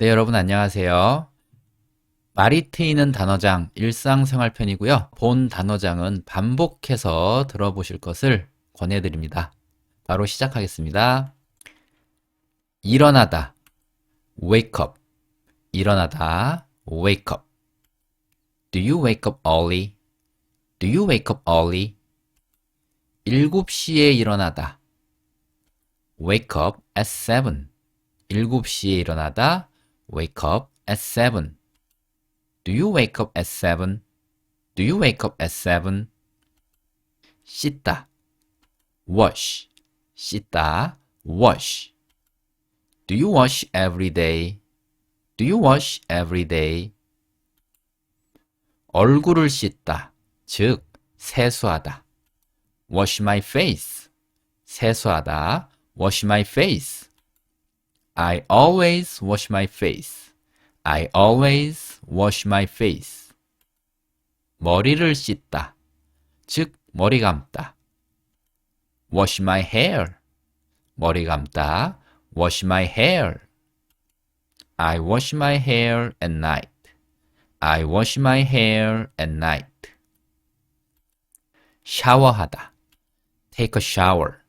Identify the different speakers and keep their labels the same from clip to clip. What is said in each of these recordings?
Speaker 1: 네, 여러분 안녕하세요. 말이 트이는 단어장 일상생활 편이고요. 본 단어장은 반복해서 들어보실 것을 권해드립니다. 바로 시작하겠습니다. 일어나다, wake up. 일어나다, wake up. Do you wake up early? Do you wake up early? 7시에 일어나다. wake up at 7. 7시에 일어나다. Wake up at 7. Do you wake up at 7? Do you wake up at 7? 씻다. wash. 씻다. wash. Do you wash every day? Do you wash every day? 얼굴을 씻다. 즉, 세수하다. wash my face. 세수하다. wash my face. I always wash my face. I always wash my face. 머리를 씻다. 즉, 머리 감다. wash my hair. 머리 감다. wash my hair. I wash my hair at night. I wash my hair at night. 샤워하다. take a shower.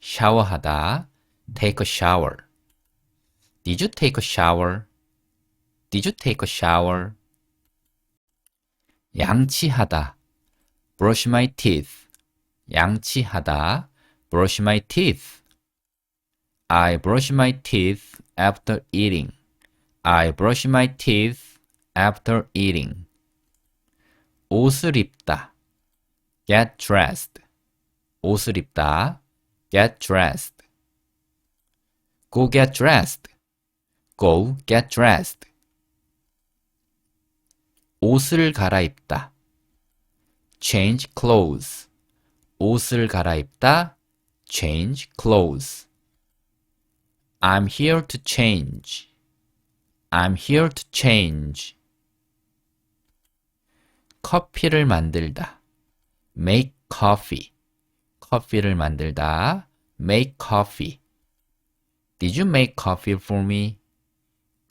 Speaker 1: 샤워하다. take a shower. Did you take a shower? Did you take a shower? 양치하다. brush my teeth. 양치하다. brush my teeth. I brush my teeth after eating. I brush my teeth after eating. 옷을 입다. get dressed. 옷을 입다. get dressed. go get dressed. Go get dressed. 옷을 갈아입다. change clothes. 옷을 갈아입다. change clothes. I'm here to change. I'm here to change. 커피를 만들다. make coffee. 커피를 만들다. make coffee. Did you make coffee for me?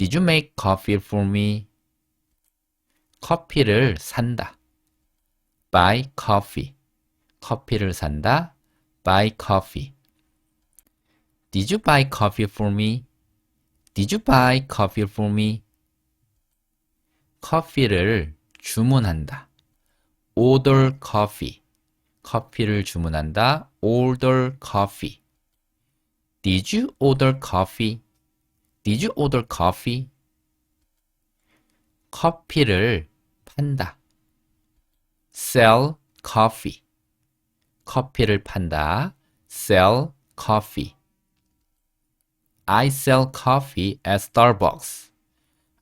Speaker 1: Did you make coffee for me? 커피를 산다. buy coffee. 커피를 산다. buy coffee. Did you buy coffee for me? Did you buy coffee for me? 커피를 주문한다. order coffee. 커피를 주문한다. order coffee. Did you order coffee? Did you order coffee? 커피를 판다. sell coffee. 커피를 판다. sell coffee. I sell coffee at Starbucks.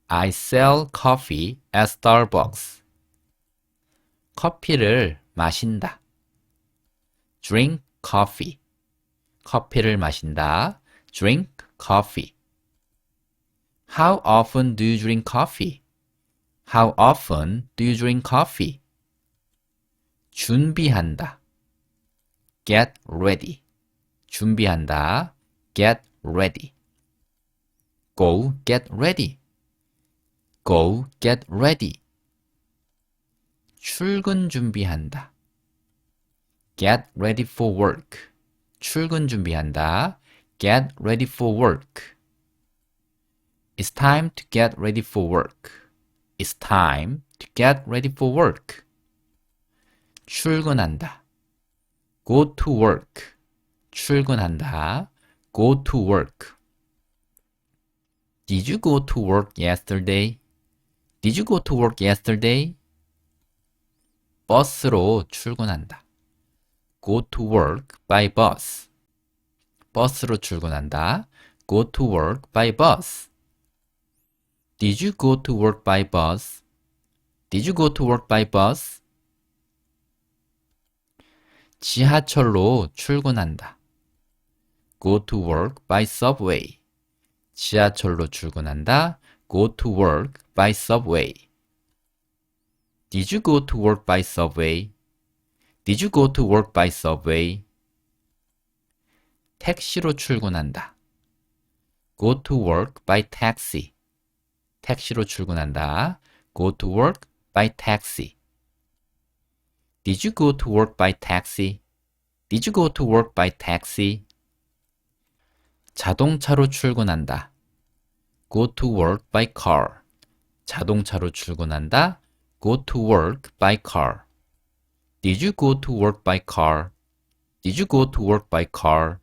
Speaker 1: I sell coffee at Starbucks. 커피를 마신다. drink coffee. 커피를 마신다. drink coffee. How often do you drink coffee? How often do you drink coffee? 준비한다. get ready. 준비한다. get ready. Go get ready. Go get ready. 출근 준비한다. Get ready for work. 출근 준비한다. Get ready for work. It's time to get ready for work. It's time to get ready for work. 출근한다. Go to work. 출근한다. Go to work. Did you go to work yesterday? Did you go to work yesterday? 버스로 출근한다. Go to work by bus. 버스로 출근한다. Go to work by bus. Did you go to work by bus? Did you go to work by bus? 지하철로 출근한다. Go to work by subway. 지하철로 출근한다. Go to work by subway. Did you go to work by subway? Did you go to work by subway? 택시로 출근한다. Go to work by taxi. 택시로 출근한다. Go to work by taxi. Did you go to work by taxi? Did you go to work by taxi? 자동차로 출근한다. Go to work by car. 자동차로 출근한다. Go to work by car. Did you go to work by car? Did you go to work by car?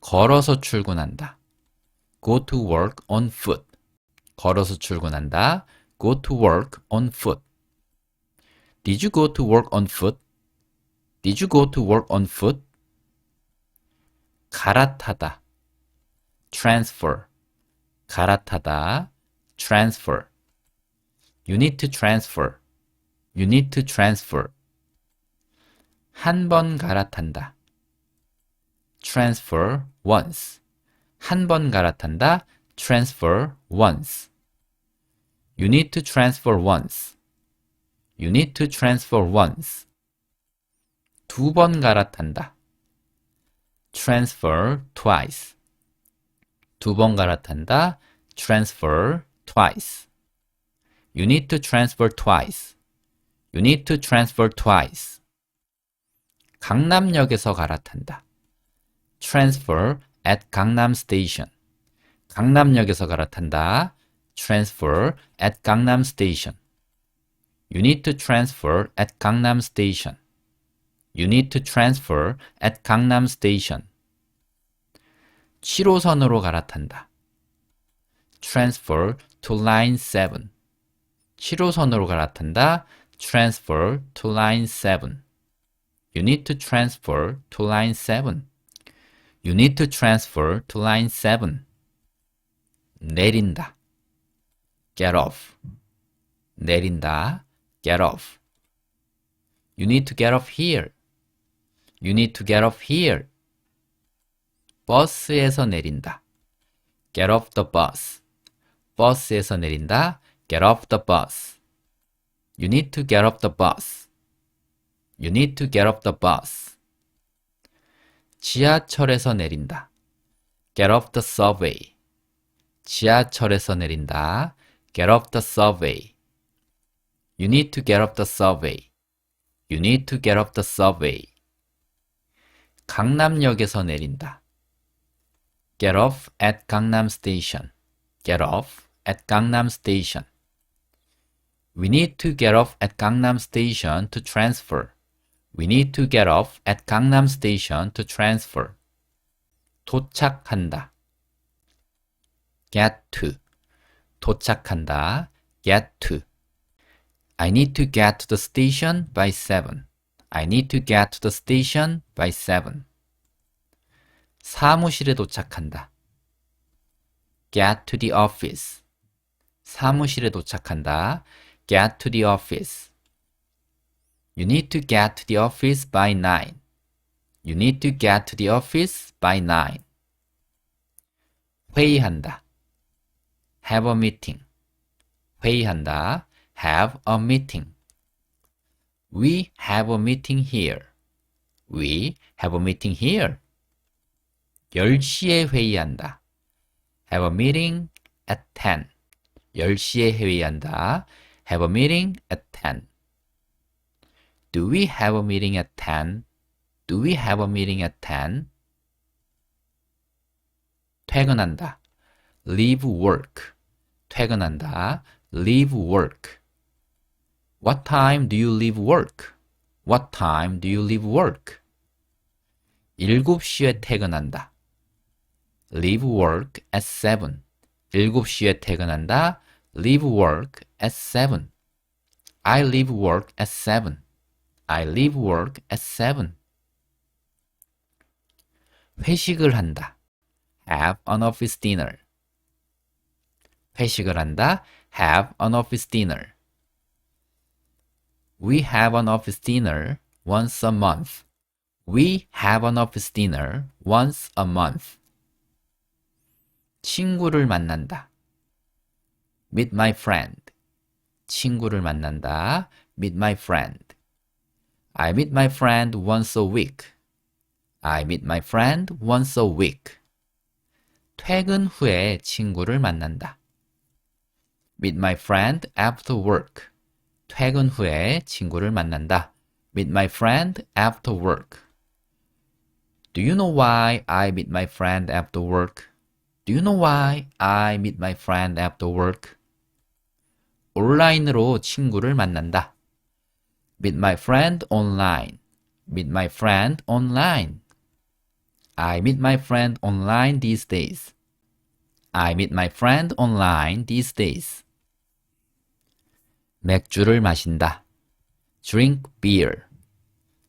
Speaker 1: 걸어서 출근한다. Go to work on foot. 걸어서 출근한다. Go to work on foot. Did you go to work on foot? Did you go to work on foot? 갈아타다. transfer. 갈아타다. transfer. You need to transfer. You need to transfer. 한 번 갈아탄다. transfer once. 한 번 갈아탄다. transfer once. You need to transfer once. You need to transfer once. 두 번 갈아탄다. transfer twice. 두 번 갈아탄다. transfer twice. You need to transfer twice. You need to transfer twice. 강남역에서 갈아탄다. transfer at 강남 station. 강남역에서 갈아탄다. transfer at 강남 station. You need to transfer at 강남 station. You need to transfer at 강남 station. 7호선으로 갈아탄다. transfer to line 7. 7호선으로 갈아탄다. transfer to line 7. You need to transfer to line 7. You need to transfer to line 7. 내린다. Get off. 내린다. get off. You need to get off here. You need to get off here. 버스에서 내린다. get off the bus. 버스에서 내린다. get off the bus. You need to get off the bus. You need to get off the bus. 지하철에서 내린다. get off the subway. 지하철에서 내린다. get off the subway. You need to get off the subway. You need to get off the subway. 강남역에서 내린다. Get off at Gangnam Station. Get off at Gangnam Station. We need to get off at Gangnam Station to transfer. We need to get off at Gangnam Station to transfer. 도착한다. get to. 도착한다. get to. I need to get to the station by 7. I need to get to the station by 7. 사무실에 도착한다. get to the office. 사무실에 도착한다. get to the office. You need to get to the office by 9. You need to get to the office by 9. 회의한다. have a meeting. 회의한다. have a meeting. We have a meeting here. We have a meeting here. 10시에 회의한다. have a meeting at 10. 10시에 회의한다. have a meeting at 10. Do we have a meeting at 10? Do we have a meeting at 10? 퇴근한다. leave work. 퇴근한다. leave work. What time do you leave work? What time do you leave work? 7시에 퇴근한다. leave work at 7. 7시에 퇴근한다. leave work at 7. I leave work at 7. I leave work at 7. 회식을 한다. have an office dinner. 회식을 한다. have an office dinner. We have an office dinner once a month. We have an office dinner once a month. 친구를 만난다. meet my friend. 친구를 만난다. meet my friend. I meet my friend once a week. I meet my friend once a week. 퇴근 후에 친구를 만난다. Meet my friend after work. 퇴근 후에 친구를 만난다. Meet my friend after work. Do you know why I meet my friend after work? Do you know why I meet my friend after work? 온라인으로 친구를 만난다. Meet my friend online. Meet my friend online. I meet my friend online these days. I meet my friend online these days. 맥주를 마신다. drink beer.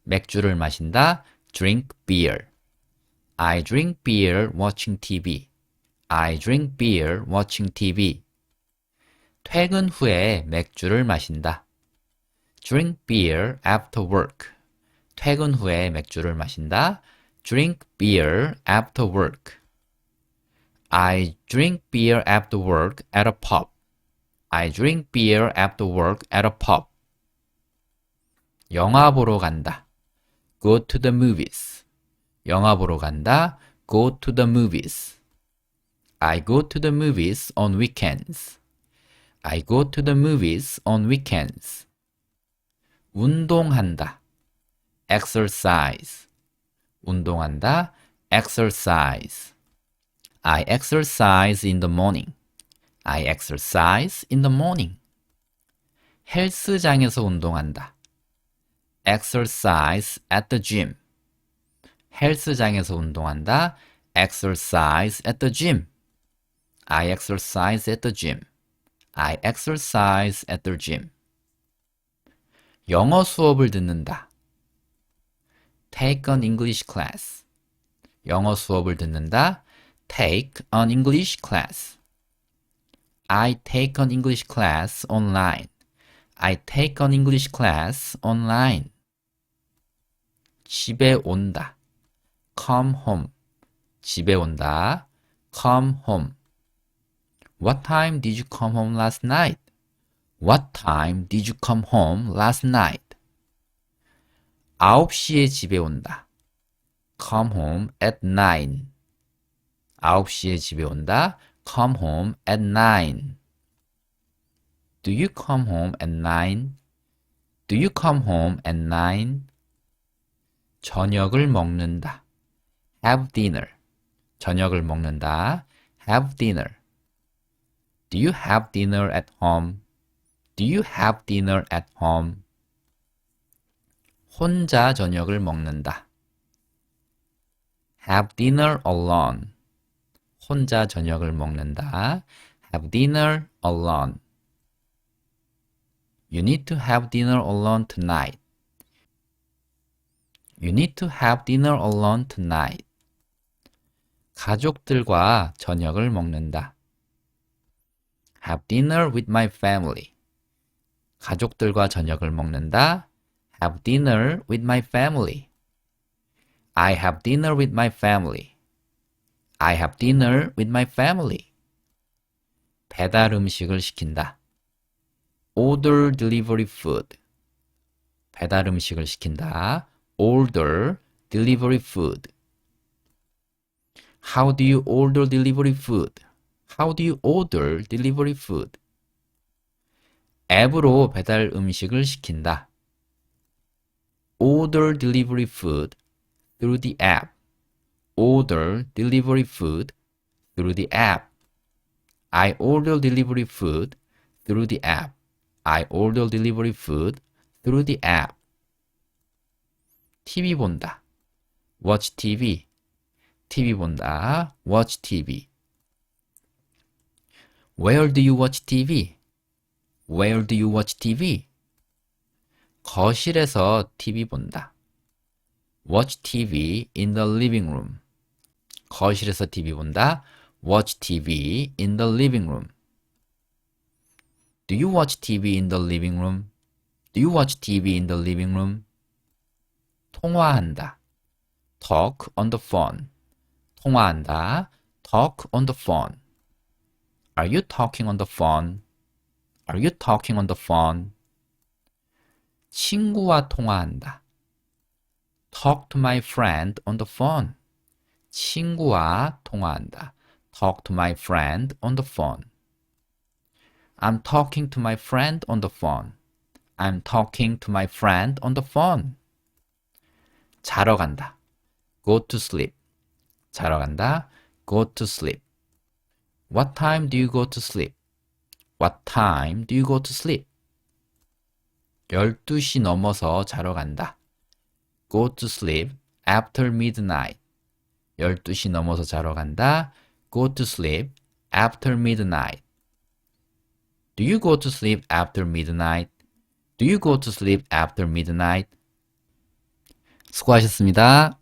Speaker 1: 맥주를 마신다. drink beer. I drink beer watching TV. I drink beer watching TV. 퇴근 후에 맥주를 마신다. drink beer after work. 퇴근 후에 맥주를 마신다. drink beer after work. I drink beer after work at a pub. I drink beer after work at a pub. 영화 보러 간다. Go to the movies. 영화 보러 간다. Go to the movies. I go to the movies on weekends. I go to the movies on weekends. 운동한다. exercise. 운동한다. exercise. I exercise in the morning. I exercise in the morning. 헬스장에서 운동한다. exercise at the gym. 헬스장에서 운동한다. exercise at the gym. I exercise at the gym. I exercise at the gym. 영어 수업을 듣는다. Take an English class. 영어 수업을 듣는다. Take an English class. I take an English class online. I take an English class online. 집에 온다. Come home. 집에 온다. Come home. What time did you come home last night? What time did you come home last night? 9시에 집에 온다. Come home at 9. 9시에 집에 온다. Come home at 9. Do you come home at 9? Do you come home at 9? 저녁을 먹는다. Have dinner. 저녁을 먹는다. Have dinner. Do you have dinner at home? Do you have dinner at home? 혼자 저녁을 먹는다. Have dinner alone. 혼자 저녁을 먹는다. Have dinner alone. You need to have dinner alone tonight. You need to have dinner alone tonight. 가족들과 저녁을 먹는다. Have dinner with my family. 가족들과 저녁을 먹는다. Have dinner with my family. I have dinner with my family. I have dinner with my family. 배달 음식을 시킨다. Order delivery food. 배달 음식을 시킨다. Order delivery food. How do you order delivery food? How do you order delivery food? 앱으로 배달 음식을 시킨다. Order delivery food through the app. Order delivery food through the app. I order delivery food through the app. I order delivery food through the app. TV 본다. Watch TV. TV 본다. Watch TV. Where do you watch TV? Where do you watch TV? 거실에서 TV 본다. Watch TV in the living room. 거실에서 TV 본다. Watch TV in the living room. Do you watch TV in the living room? Do you watch TV in the living room? 통화한다. Talk on the phone. 통화한다. Talk on the phone. Are you talking on the phone? Are you talking on the phone? 친구와 통화한다. Talk to my friend on the phone. 친구와 통화한다. Talk to my friend on the phone. I'm talking to my friend on the phone. I'm talking to my friend on the phone. 자러 간다. Go to sleep. 자러 간다. Go to sleep. What time do you go to sleep? What time do you go to sleep? 12시 넘어서 자러 간다. Go to sleep after midnight. 12시 넘어서 자러 간다. Go to sleep after midnight. Do you go to sleep after midnight? Do you go to sleep after midnight? 수고하셨습니다.